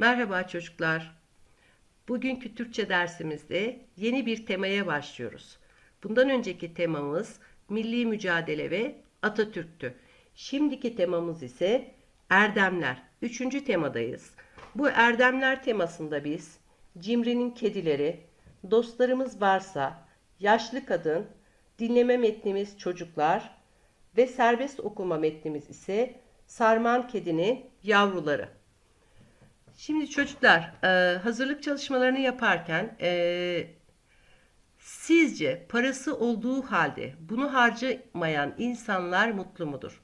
Merhaba çocuklar. Bugünkü Türkçe dersimizde yeni bir temaya başlıyoruz. Bundan önceki temamız milli mücadele ve Atatürk'tü. Şimdiki temamız ise erdemler. Üçüncü temadayız. Bu erdemler temasında biz Cimri'nin kedileri, dostlarımız varsa, yaşlı kadın, dinleme metnimiz çocuklar ve serbest okuma metnimiz ise Sarman Kedinin Yavruları. Şimdi çocuklar e, hazırlık çalışmalarını yaparken e, sizce parası olduğu halde bunu harcamayan insanlar mutlu mudur?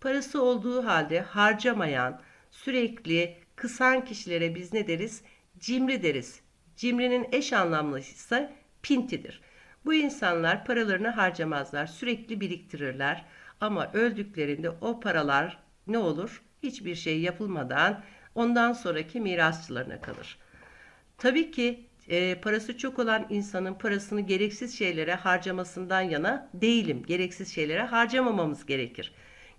Parası olduğu halde harcamayan, sürekli kısan kişilere biz ne deriz? Cimri deriz. Cimrinin eş anlamlısı ise pintidir. Bu insanlar paralarını harcamazlar, sürekli biriktirirler ama öldüklerinde o paralar ne olur? Hiçbir şey yapılmadan ondan sonraki mirasçılarına kalır. Tabii ki e, parası çok olan insanın parasını gereksiz şeylere harcamasından yana değilim. Gereksiz şeylere harcamamamız gerekir.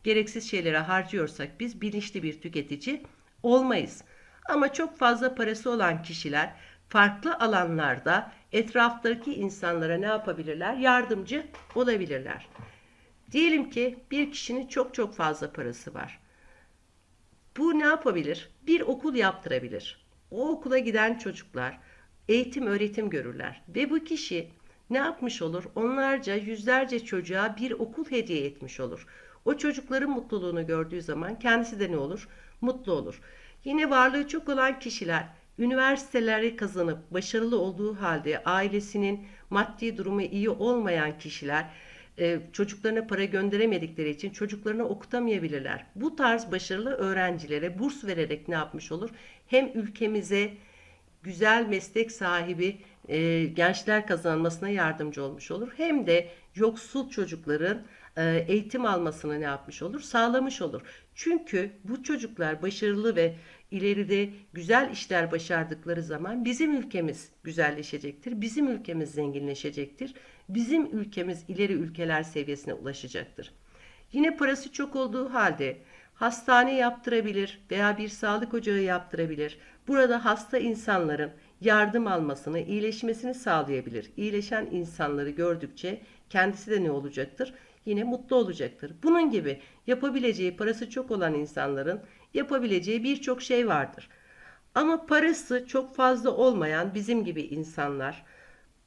Gereksiz şeylere harcıyorsak biz bilinçli bir tüketici olmayız. Ama çok fazla parası olan kişiler farklı alanlarda etraftaki insanlara ne yapabilirler? Yardımcı olabilirler. Diyelim ki bir kişinin çok çok fazla parası var. Bu ne yapabilir? Bir okul yaptırabilir. O okula giden çocuklar eğitim öğretim görürler ve bu kişi ne yapmış olur? Onlarca yüzlerce çocuğa bir okul hediye etmiş olur. O çocukların mutluluğunu gördüğü zaman kendisi de ne olur? Mutlu olur. Yine varlığı çok olan kişiler üniversiteleri kazanıp başarılı olduğu halde ailesinin maddi durumu iyi olmayan kişiler e, çocuklarına para gönderemedikleri için çocuklarını okutamayabilirler. Bu tarz başarılı öğrencilere burs vererek ne yapmış olur? Hem ülkemize güzel meslek sahibi e, gençler kazanmasına yardımcı olmuş olur. Hem de yoksul çocukların e, eğitim almasını ne yapmış olur? Sağlamış olur. Çünkü bu çocuklar başarılı ve ileride güzel işler başardıkları zaman bizim ülkemiz güzelleşecektir. Bizim ülkemiz zenginleşecektir. Bizim ülkemiz ileri ülkeler seviyesine ulaşacaktır. Yine parası çok olduğu halde hastane yaptırabilir veya bir sağlık ocağı yaptırabilir. Burada hasta insanların yardım almasını, iyileşmesini sağlayabilir. İyileşen insanları gördükçe kendisi de ne olacaktır? Yine mutlu olacaktır. Bunun gibi yapabileceği parası çok olan insanların yapabileceği birçok şey vardır. Ama parası çok fazla olmayan bizim gibi insanlar,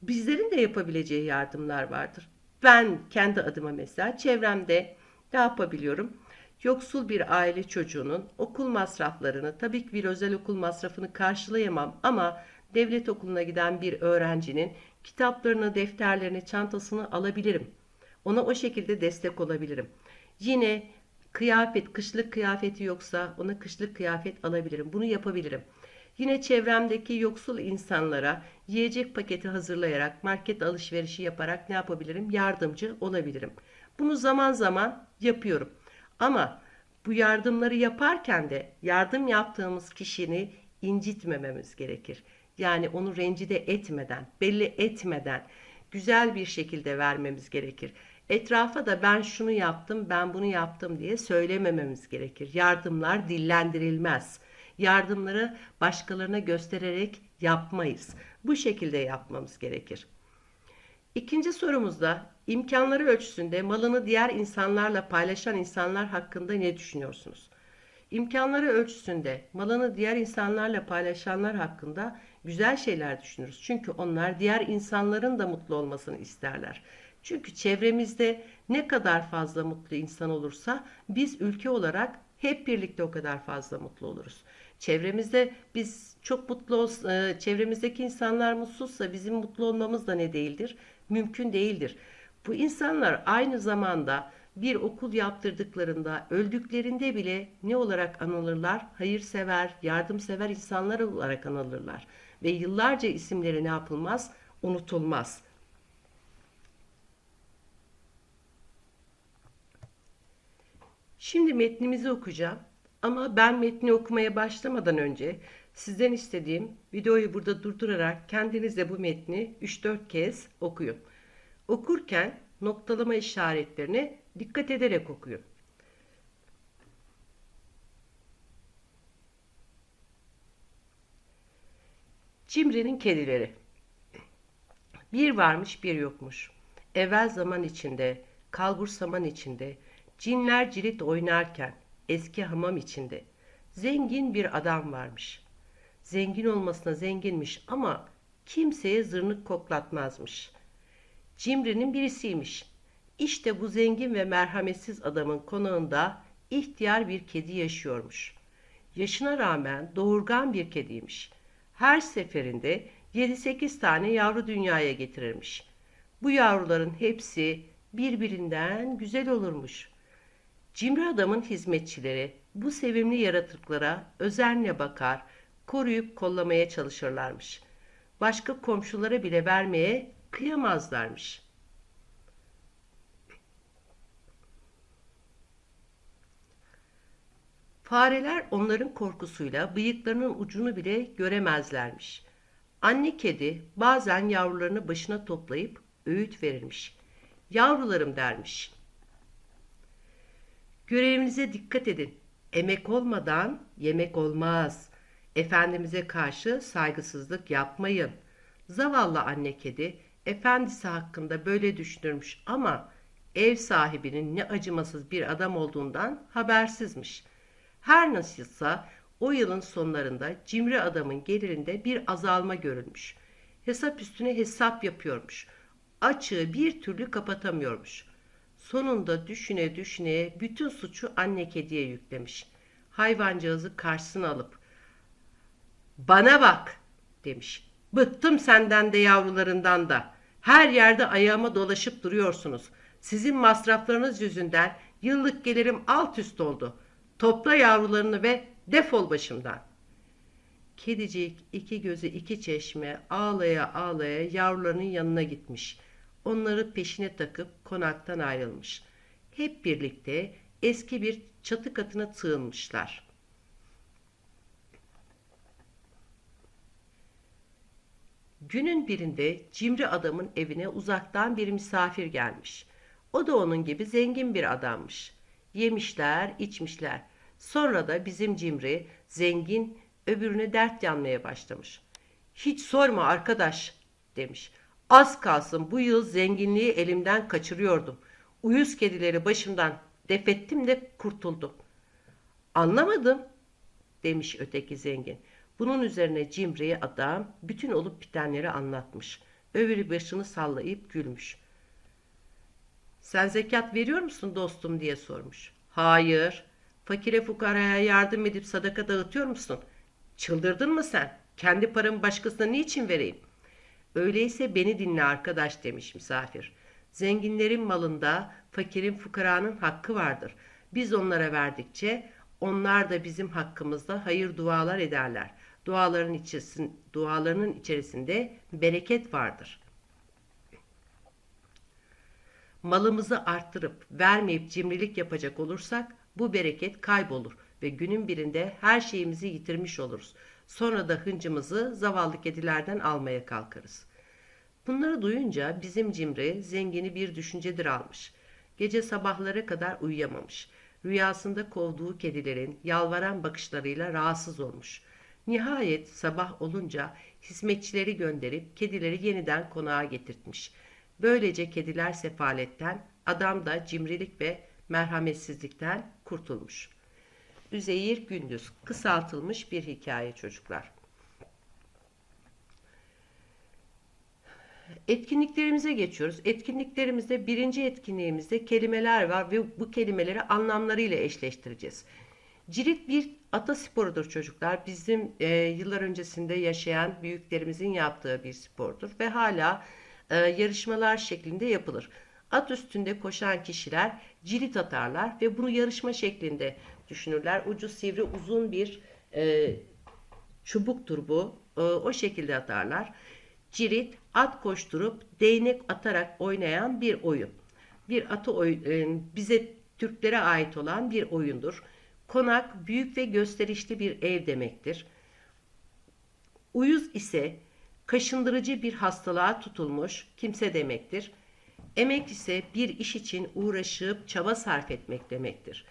bizlerin de yapabileceği yardımlar vardır. Ben kendi adıma mesela çevremde ne yapabiliyorum? Yoksul bir aile çocuğunun okul masraflarını, tabii ki bir özel okul masrafını karşılayamam ama devlet okuluna giden bir öğrencinin kitaplarını, defterlerini, çantasını alabilirim. Ona o şekilde destek olabilirim. Yine kıyafet, kışlık kıyafeti yoksa ona kışlık kıyafet alabilirim. Bunu yapabilirim. Yine çevremdeki yoksul insanlara yiyecek paketi hazırlayarak, market alışverişi yaparak ne yapabilirim? Yardımcı olabilirim. Bunu zaman zaman yapıyorum. Ama bu yardımları yaparken de yardım yaptığımız kişini incitmememiz gerekir. Yani onu rencide etmeden, belli etmeden güzel bir şekilde vermemiz gerekir. Etrafa da ben şunu yaptım, ben bunu yaptım diye söylemememiz gerekir. Yardımlar dillendirilmez. Yardımları başkalarına göstererek yapmayız. Bu şekilde yapmamız gerekir. İkinci sorumuzda imkanları ölçüsünde malını diğer insanlarla paylaşan insanlar hakkında ne düşünüyorsunuz? İmkanları ölçüsünde malını diğer insanlarla paylaşanlar hakkında güzel şeyler düşünürüz. Çünkü onlar diğer insanların da mutlu olmasını isterler. Çünkü çevremizde ne kadar fazla mutlu insan olursa biz ülke olarak hep birlikte o kadar fazla mutlu oluruz. Çevremizde biz çok mutlu olsa, e, çevremizdeki insanlar mutsuzsa bizim mutlu olmamız da ne değildir? Mümkün değildir. Bu insanlar aynı zamanda bir okul yaptırdıklarında, öldüklerinde bile ne olarak anılırlar? Hayırsever, yardımsever insanlar olarak anılırlar. Ve yıllarca isimleri ne yapılmaz? Unutulmaz. Şimdi metnimizi okuyacağım. Ama ben metni okumaya başlamadan önce sizden istediğim videoyu burada durdurarak kendiniz de bu metni 3-4 kez okuyun. Okurken noktalama işaretlerine dikkat ederek okuyun. Cimri'nin kedileri. Bir varmış bir yokmuş. Evvel zaman içinde, kalbur saman içinde, cinler cirit oynarken, eski hamam içinde, zengin bir adam varmış. Zengin olmasına zenginmiş ama kimseye zırnık koklatmazmış. Cimri'nin birisiymiş. İşte bu zengin ve merhametsiz adamın konağında ihtiyar bir kedi yaşıyormuş. Yaşına rağmen doğurgan bir kediymiş. Her seferinde 7-8 tane yavru dünyaya getirirmiş. Bu yavruların hepsi birbirinden güzel olurmuş. Cimri adamın hizmetçileri bu sevimli yaratıklara özenle bakar, koruyup kollamaya çalışırlarmış. Başka komşulara bile vermeye kıyamazlarmış. Fareler onların korkusuyla bıyıklarının ucunu bile göremezlermiş. Anne kedi bazen yavrularını başına toplayıp öğüt verirmiş. Yavrularım dermiş. Görevinize dikkat edin. Emek olmadan yemek olmaz. Efendimize karşı saygısızlık yapmayın. Zavallı anne kedi efendisi hakkında böyle düşünürmüş ama ev sahibinin ne acımasız bir adam olduğundan habersizmiş. Her nasılsa o yılın sonlarında cimri adamın gelirinde bir azalma görülmüş. Hesap üstüne hesap yapıyormuş. Açığı bir türlü kapatamıyormuş. Sonunda düşüne düşüne bütün suçu anne kediye yüklemiş. Hayvancağızı karşısına alıp bana bak demiş. Bıktım senden de yavrularından da. Her yerde ayağıma dolaşıp duruyorsunuz. Sizin masraflarınız yüzünden yıllık gelirim alt üst oldu. Topla yavrularını ve defol başımdan. Kedicik iki gözü iki çeşme ağlaya ağlaya yavrularının yanına gitmiş. Onları peşine takıp konaktan ayrılmış. Hep birlikte eski bir çatı katına sığınmışlar. Günün birinde cimri adamın evine uzaktan bir misafir gelmiş. O da onun gibi zengin bir adammış. Yemişler, içmişler. Sonra da bizim cimri, zengin, öbürüne dert yanmaya başlamış. Hiç sorma arkadaş, demiş. Az kalsın bu yıl zenginliği elimden kaçırıyordum. Uyuz kedileri başımdan defettim de kurtuldum. Anlamadım, demiş öteki zengin. Bunun üzerine cimriye adam bütün olup bitenleri anlatmış. Öbürü başını sallayıp gülmüş. Sen zekat veriyor musun dostum diye sormuş. Hayır. Fakire fukaraya yardım edip sadaka dağıtıyor musun? Çıldırdın mı sen? Kendi paramı başkasına niçin vereyim? Öyleyse beni dinle arkadaş demiş misafir. Zenginlerin malında fakirin fukaranın hakkı vardır. Biz onlara verdikçe onlar da bizim hakkımızda hayır dualar ederler. Duaların içerisinde, dualarının içerisinde bereket vardır. Malımızı arttırıp vermeyip cimrilik yapacak olursak bu bereket kaybolur ve günün birinde her şeyimizi yitirmiş oluruz. Sonra da hıncımızı zavallı kedilerden almaya kalkarız. Bunları duyunca bizim cimri zengini bir düşüncedir almış. Gece sabahlara kadar uyuyamamış. Rüyasında kovduğu kedilerin yalvaran bakışlarıyla rahatsız olmuş. Nihayet sabah olunca hizmetçileri gönderip kedileri yeniden konağa getirtmiş. Böylece kediler sefaletten, adam da cimrilik ve merhametsizlikten kurtulmuş. Üzeyir Gündüz kısaltılmış bir hikaye çocuklar. Etkinliklerimize geçiyoruz. Etkinliklerimizde birinci etkinliğimizde kelimeler var ve bu kelimeleri anlamlarıyla eşleştireceğiz. Cirit bir atasporudur çocuklar. Bizim e, yıllar öncesinde yaşayan büyüklerimizin yaptığı bir spordur ve hala e, yarışmalar şeklinde yapılır. At üstünde koşan kişiler cirit atarlar ve bunu yarışma şeklinde düşünürler. Ucu sivri uzun bir e, çubuktur bu. E, o şekilde atarlar. Cirit at koşturup değnek atarak oynayan bir oyun. Bir atı oyun, e, bize Türklere ait olan bir oyundur. Konak büyük ve gösterişli bir ev demektir. Uyuz ise kaşındırıcı bir hastalığa tutulmuş kimse demektir. Emek ise bir iş için uğraşıp çaba sarf etmek demektir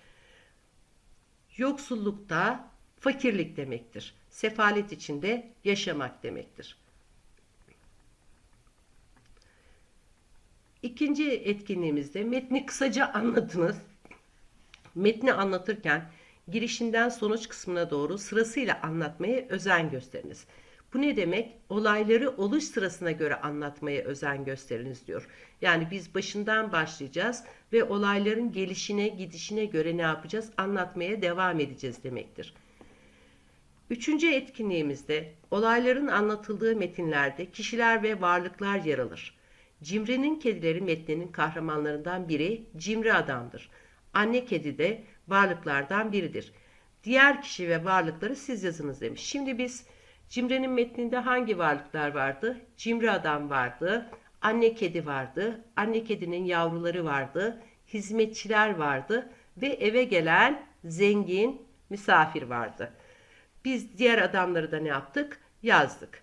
yoksullukta fakirlik demektir. Sefalet içinde yaşamak demektir. İkinci etkinliğimizde metni kısaca anlatınız. Metni anlatırken girişinden sonuç kısmına doğru sırasıyla anlatmaya özen gösteriniz. Bu ne demek? Olayları oluş sırasına göre anlatmaya özen gösteriniz diyor. Yani biz başından başlayacağız ve olayların gelişine, gidişine göre ne yapacağız? Anlatmaya devam edeceğiz demektir. Üçüncü etkinliğimizde olayların anlatıldığı metinlerde kişiler ve varlıklar yer alır. Cimri'nin kedileri metninin kahramanlarından biri Cimri adamdır. Anne kedi de varlıklardan biridir. Diğer kişi ve varlıkları siz yazınız demiş. Şimdi biz Cimri'nin metninde hangi varlıklar vardı? Cimri adam vardı, anne kedi vardı, anne kedinin yavruları vardı, hizmetçiler vardı ve eve gelen zengin misafir vardı. Biz diğer adamları da ne yaptık? Yazdık.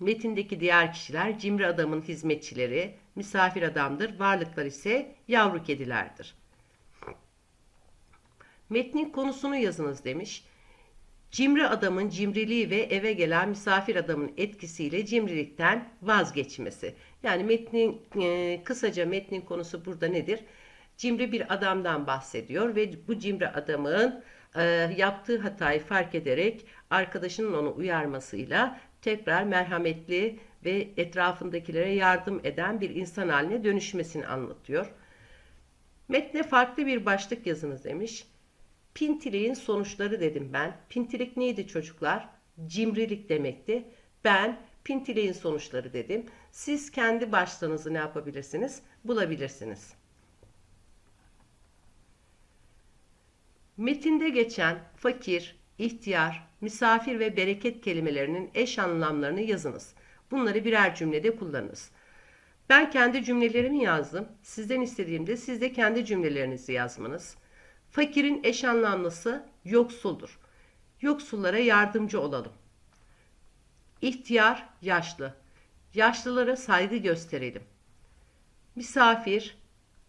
Metindeki diğer kişiler cimri adamın hizmetçileri, misafir adamdır, varlıklar ise yavru kedilerdir. Metnin konusunu yazınız demiş. Cimri adamın cimriliği ve eve gelen misafir adamın etkisiyle cimrilikten vazgeçmesi. Yani metnin e, kısaca metnin konusu burada nedir? Cimri bir adamdan bahsediyor ve bu cimri adamın e, yaptığı hatayı fark ederek arkadaşının onu uyarmasıyla tekrar merhametli ve etrafındakilere yardım eden bir insan haline dönüşmesini anlatıyor. Metne farklı bir başlık yazınız demiş. Pintiliğin sonuçları dedim ben. Pintilik neydi çocuklar? Cimrilik demekti. Ben pintiliğin sonuçları dedim. Siz kendi başlığınızı ne yapabilirsiniz? Bulabilirsiniz. Metinde geçen fakir, ihtiyar, misafir ve bereket kelimelerinin eş anlamlarını yazınız. Bunları birer cümlede kullanınız. Ben kendi cümlelerimi yazdım. Sizden istediğimde siz de kendi cümlelerinizi yazmanız. Fakirin eş yoksuldur. Yoksullara yardımcı olalım. İhtiyar, yaşlı. Yaşlılara saygı gösterelim. Misafir,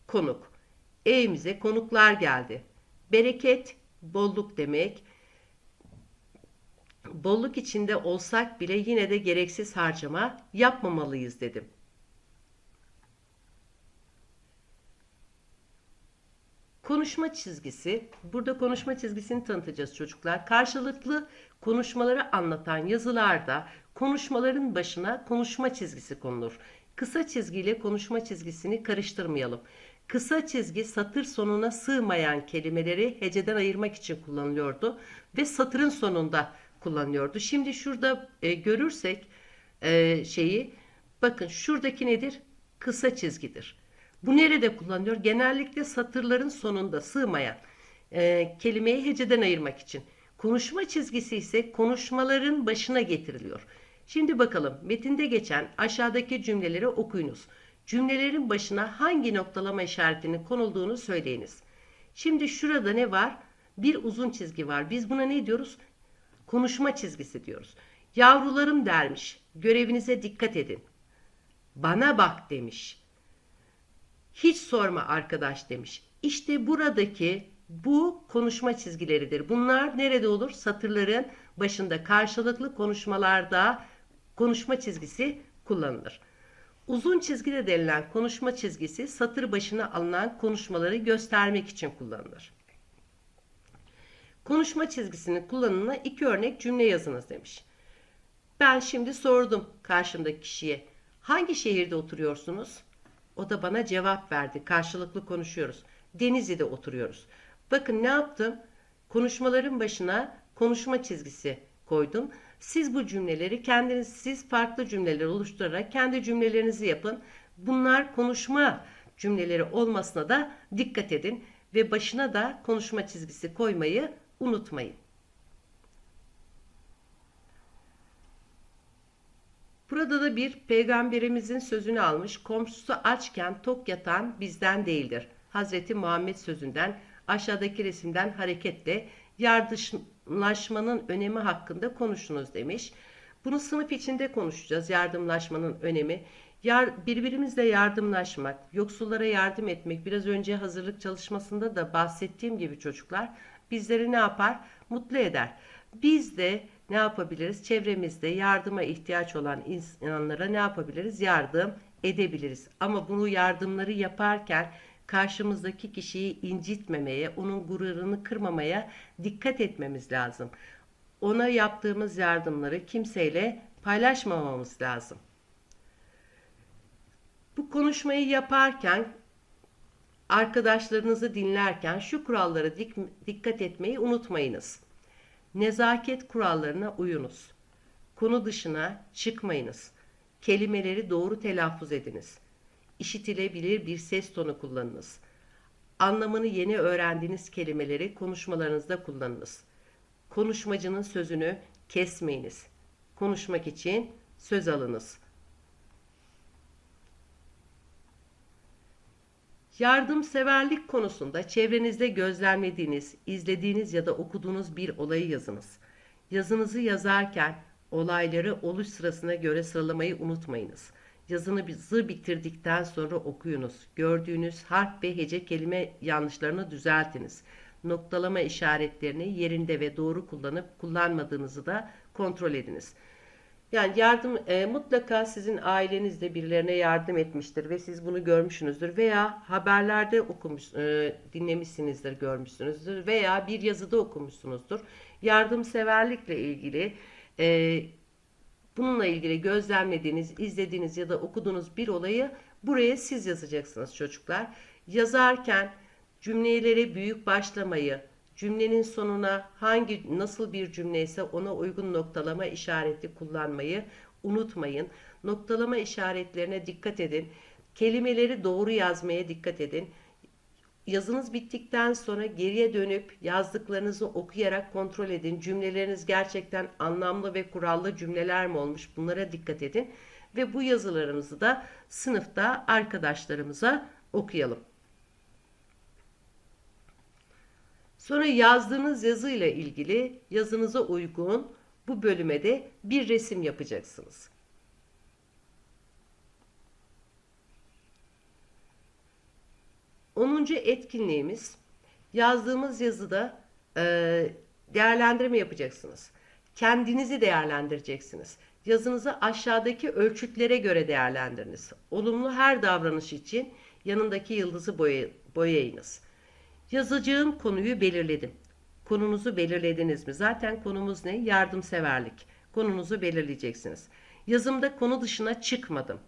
konuk. Evimize konuklar geldi. Bereket, bolluk demek. Bolluk içinde olsak bile yine de gereksiz harcama yapmamalıyız dedim. Konuşma çizgisi. Burada konuşma çizgisini tanıtacağız çocuklar. Karşılıklı konuşmaları anlatan yazılarda konuşmaların başına konuşma çizgisi konulur. Kısa çizgiyle konuşma çizgisini karıştırmayalım. Kısa çizgi satır sonuna sığmayan kelimeleri heceden ayırmak için kullanılıyordu ve satırın sonunda kullanılıyordu. Şimdi şurada e, görürsek e, şeyi bakın şuradaki nedir? Kısa çizgidir. Bu nerede kullanılıyor? Genellikle satırların sonunda sığmayan e, kelimeyi heceden ayırmak için. Konuşma çizgisi ise konuşmaların başına getiriliyor. Şimdi bakalım metinde geçen aşağıdaki cümleleri okuyunuz. Cümlelerin başına hangi noktalama işaretinin konulduğunu söyleyiniz. Şimdi şurada ne var? Bir uzun çizgi var. Biz buna ne diyoruz? Konuşma çizgisi diyoruz. Yavrularım dermiş. Görevinize dikkat edin. Bana bak demiş. Hiç sorma arkadaş demiş. İşte buradaki bu konuşma çizgileridir. Bunlar nerede olur? Satırların başında karşılıklı konuşmalarda konuşma çizgisi kullanılır. Uzun çizgi de denilen konuşma çizgisi satır başına alınan konuşmaları göstermek için kullanılır. Konuşma çizgisinin kullanımına iki örnek cümle yazınız demiş. Ben şimdi sordum karşımdaki kişiye. Hangi şehirde oturuyorsunuz? O da bana cevap verdi. Karşılıklı konuşuyoruz. Denizli'de oturuyoruz. Bakın ne yaptım? Konuşmaların başına konuşma çizgisi koydum. Siz bu cümleleri kendiniz siz farklı cümleler oluşturarak kendi cümlelerinizi yapın. Bunlar konuşma cümleleri olmasına da dikkat edin ve başına da konuşma çizgisi koymayı unutmayın. Burada da bir peygamberimizin sözünü almış. Komşusu açken tok yatan bizden değildir. Hazreti Muhammed sözünden aşağıdaki resimden hareketle yardımlaşmanın önemi hakkında konuşunuz demiş. Bunu sınıf içinde konuşacağız. Yardımlaşmanın önemi. Yar, birbirimizle yardımlaşmak, yoksullara yardım etmek, biraz önce hazırlık çalışmasında da bahsettiğim gibi çocuklar bizleri ne yapar? Mutlu eder. Biz de ne yapabiliriz? Çevremizde yardıma ihtiyaç olan insanlara ne yapabiliriz? Yardım edebiliriz. Ama bunu yardımları yaparken karşımızdaki kişiyi incitmemeye, onun gururunu kırmamaya dikkat etmemiz lazım. Ona yaptığımız yardımları kimseyle paylaşmamamız lazım. Bu konuşmayı yaparken arkadaşlarınızı dinlerken şu kurallara dik- dikkat etmeyi unutmayınız. Nezaket kurallarına uyunuz. Konu dışına çıkmayınız. Kelimeleri doğru telaffuz ediniz. İşitilebilir bir ses tonu kullanınız. Anlamını yeni öğrendiğiniz kelimeleri konuşmalarınızda kullanınız. Konuşmacının sözünü kesmeyiniz. Konuşmak için söz alınız. Yardımseverlik konusunda çevrenizde gözlemlediğiniz, izlediğiniz ya da okuduğunuz bir olayı yazınız. Yazınızı yazarken olayları oluş sırasına göre sıralamayı unutmayınız. Yazınızı bitirdikten sonra okuyunuz. Gördüğünüz harf ve hece kelime yanlışlarını düzeltiniz. Noktalama işaretlerini yerinde ve doğru kullanıp kullanmadığınızı da kontrol ediniz. Yani yardım e, mutlaka sizin ailenizde birilerine yardım etmiştir ve siz bunu görmüşsünüzdür veya haberlerde okumuş, e, dinlemişsinizdir, görmüşsünüzdür veya bir yazıda okumuşsunuzdur. Yardımseverlikle ilgili e, bununla ilgili gözlemlediğiniz, izlediğiniz ya da okuduğunuz bir olayı buraya siz yazacaksınız çocuklar. Yazarken cümleleri büyük başlamayı, Cümlenin sonuna hangi nasıl bir cümle ise ona uygun noktalama işareti kullanmayı unutmayın. Noktalama işaretlerine dikkat edin. Kelimeleri doğru yazmaya dikkat edin. Yazınız bittikten sonra geriye dönüp yazdıklarınızı okuyarak kontrol edin. Cümleleriniz gerçekten anlamlı ve kurallı cümleler mi olmuş? Bunlara dikkat edin ve bu yazılarımızı da sınıfta arkadaşlarımıza okuyalım. Sonra yazdığınız yazıyla ilgili yazınıza uygun bu bölüme de bir resim yapacaksınız. Onuncu etkinliğimiz yazdığımız yazıda e, değerlendirme yapacaksınız. Kendinizi değerlendireceksiniz. Yazınızı aşağıdaki ölçütlere göre değerlendiriniz. Olumlu her davranış için yanındaki yıldızı boyay boyayınız. Yazacağım konuyu belirledim. Konunuzu belirlediniz mi? Zaten konumuz ne? Yardımseverlik. Konunuzu belirleyeceksiniz. Yazımda konu dışına çıkmadım.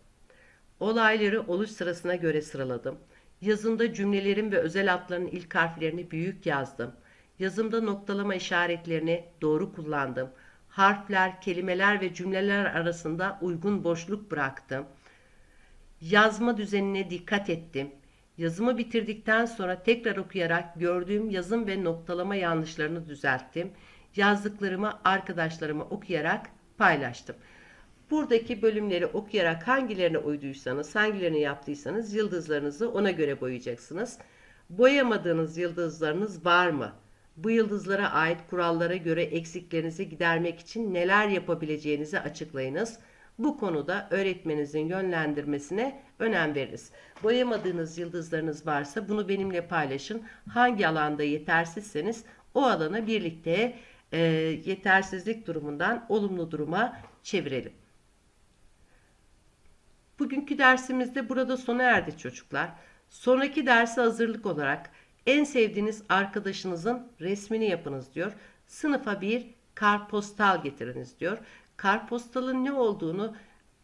Olayları oluş sırasına göre sıraladım. Yazımda cümlelerin ve özel adların ilk harflerini büyük yazdım. Yazımda noktalama işaretlerini doğru kullandım. Harfler, kelimeler ve cümleler arasında uygun boşluk bıraktım. Yazma düzenine dikkat ettim. Yazımı bitirdikten sonra tekrar okuyarak gördüğüm yazım ve noktalama yanlışlarını düzelttim. Yazdıklarımı arkadaşlarıma okuyarak paylaştım. Buradaki bölümleri okuyarak hangilerine uyduysanız, hangilerini yaptıysanız yıldızlarınızı ona göre boyayacaksınız. Boyamadığınız yıldızlarınız var mı? Bu yıldızlara ait kurallara göre eksiklerinizi gidermek için neler yapabileceğinizi açıklayınız. Bu konuda öğretmeninizin yönlendirmesine önem veririz. Boyamadığınız yıldızlarınız varsa bunu benimle paylaşın. Hangi alanda yetersizseniz o alana birlikte e, yetersizlik durumundan olumlu duruma çevirelim. Bugünkü dersimizde burada sona erdi çocuklar. Sonraki derse hazırlık olarak en sevdiğiniz arkadaşınızın resmini yapınız diyor. Sınıfa bir kartpostal getiriniz diyor. Kartpostalın ne olduğunu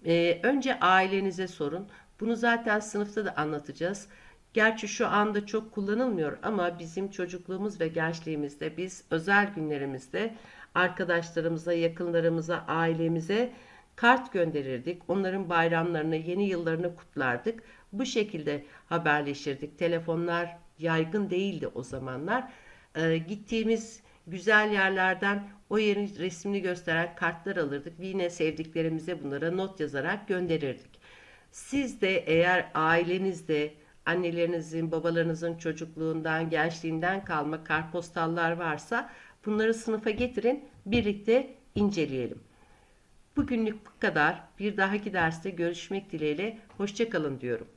e, önce ailenize sorun. Bunu zaten sınıfta da anlatacağız. Gerçi şu anda çok kullanılmıyor ama bizim çocukluğumuz ve gençliğimizde biz özel günlerimizde arkadaşlarımıza, yakınlarımıza, ailemize kart gönderirdik. Onların bayramlarını, yeni yıllarını kutlardık. Bu şekilde haberleşirdik. Telefonlar yaygın değildi o zamanlar. Ee, gittiğimiz güzel yerlerden o yerin resmini gösteren kartlar alırdık. Yine sevdiklerimize bunlara not yazarak gönderirdik. Siz de eğer ailenizde annelerinizin, babalarınızın çocukluğundan, gençliğinden kalma kartpostallar varsa bunları sınıfa getirin, birlikte inceleyelim. Bugünlük bu kadar. Bir dahaki derste görüşmek dileğiyle. Hoşçakalın diyorum.